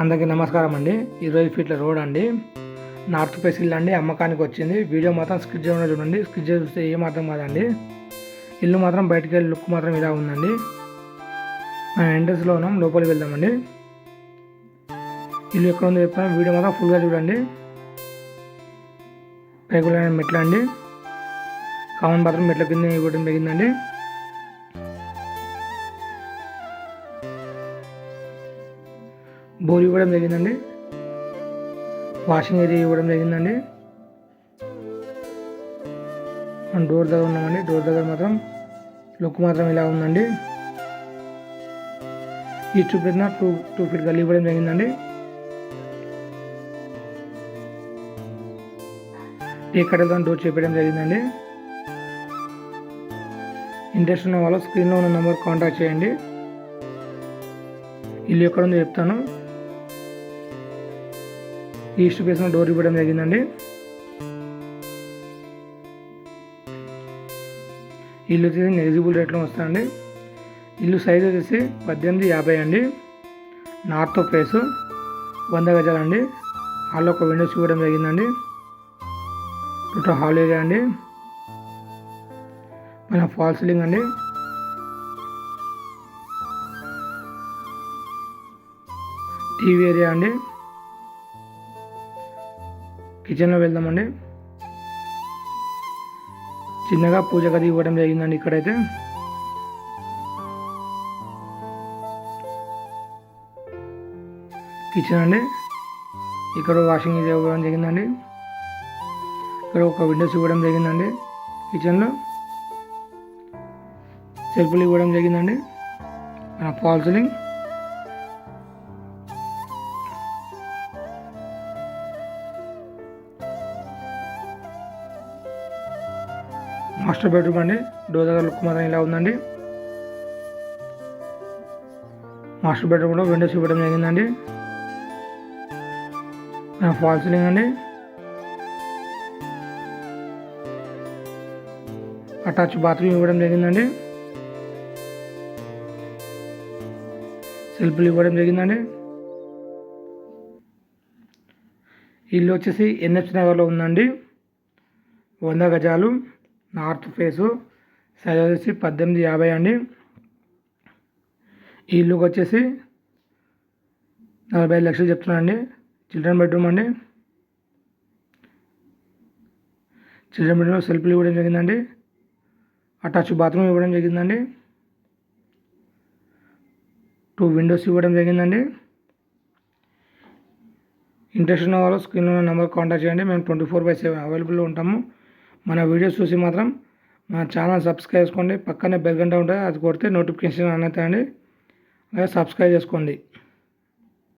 అందరికీ నమస్కారం అండి. ఇరవై ఫీట్ల రోడ్ అండి. నార్త్ ఫేస్ ఇల్లు అండి అమ్మకానికి వచ్చింది. వీడియో మాత్రం స్కిప్ చేయకుండా చూడండి. స్కిప్ చూస్తే ఏం అర్థం కాదండి. ఇల్లు మాత్రం బయటకు వెళ్ళి లుక్ మాత్రం ఇలా ఉందండి. మనం ఎంట్రెన్స్లో ఉన్నాం లోపలికి వెళ్దామండి. ఇల్లు ఎక్కడ ఉందో చెప్తాను వీడియో మాత్రం ఫుల్గా చూడండి. పైకులైన మెట్ల అండి. కామన్ బాత్రూమ్ మెట్ల కింద ఇవ్వడం జరిగిందండి. బోర్ ఇవ్వడం జరిగిందండి. వాషింగ్ ఏరియా ఇవ్వడం జరిగిందండి. మనం డోర్ దగ్గర ఉన్నామండి. డోర్ దగ్గర మాత్రం లుక్ మాత్రం ఇలా ఉందండి. ఈ చూపెట్టిన టూ టూ ఫీట్ గల్లీ ఇవ్వడం జరిగిందండి. టీ కట్టెలతో డోర్ చేపించడం జరిగిందండి. ఇంట్రెస్ట్ ఉన్న వాళ్ళు స్క్రీన్లో ఉన్న నెంబర్ కాంటాక్ట్ చేయండి. ఇల్లు ఎక్కడ ఉందో చెప్తాను. ఈస్ట్ ఫేస్లో డోర్ ఇవ్వడం జరిగిందండి. ఇల్లు వచ్చేసి నెగిజిబుల్ రేట్లో వస్తుందండి. ఇల్లు సైజ్ వచ్చేసి పద్దెనిమిది యాభై అండి. నార్త్ ఫేస్ వంద గజాలండి హాల్లో ఒక విండోస్ ఇవ్వడం జరిగిందండి. టోటల్ హాల్ ఏరియా అండి. మన ఫాల్ సీలింగ్ అండి. టీవీ ఏరియా అండి. కిచెన్లో వెళ్దామండి. చిన్నగా పూజ గది ఇవ్వడం జరిగిందండి ఇక్కడైతే. కిచెన్ అండి. ఇక్కడ వాషింగ్ ఏరియా ఇవ్వడం జరిగిందండి. ఇక్కడ ఒక విండోస్ ఇవ్వడం జరిగిందండి కిచెన్లో. సెల్ఫ్లు ఇవ్వడం జరిగిందండి. ఫాల్ సీలింగ్ మాస్టర్ బెడ్రూమ్ అండి. డోర్ దగ్గర లుక్ మాత్రం ఇలా ఉందండి. మాస్టర్ బెడ్రూమ్లో విండోస్ ఇవ్వడం జరిగిందండి. ఫాల్ సీలింగ్ అండి. అటాచ్ బాత్రూమ్ ఇవ్వడం జరిగిందండి. సెల్ఫ్లు ఇవ్వడం జరిగిందండి. ఇల్లు వచ్చేసి ఎన్హెచ్ నగర్లో ఉందండి. వంద గజాలు. నార్త్ ఫేసు సైజ్ వచ్చేసి పద్దెనిమిది యాభై అండి. ఈ ఇల్లుకి వచ్చేసి నలభై ఐదు లక్షలు చెప్తున్నానండి. చిల్డ్రన్ బెడ్రూమ్ అండి. చిల్డ్రన్ బెడ్రూమ్ సెల్ఫ్లు ఇవ్వడం జరిగిందండి. అటాచ్ బాత్రూమ్ ఇవ్వడం జరిగిందండి. టూ విండోస్ ఇవ్వడం జరిగిందండి. ఇంట్రెస్ట్ ఉన్న వాళ్ళు స్క్రీన్లో ఉన్న నెంబర్ కాంటాక్ట్ చేయండి. మేము ట్వంటీ ఫోర్ బై సెవెన్ అవైలబుల్లో ఉంటాము. మన వీడియోస్ చూసి మాత్రం మన ఛానల్ సబ్స్క్రైబ్ చేసుకోండి. పక్కనే బెల్ గంట ఉంటుంది అది కొడితే నోటిఫికేషన్ అనేది అలాగే సబ్స్క్రైబ్ చేసుకోండి.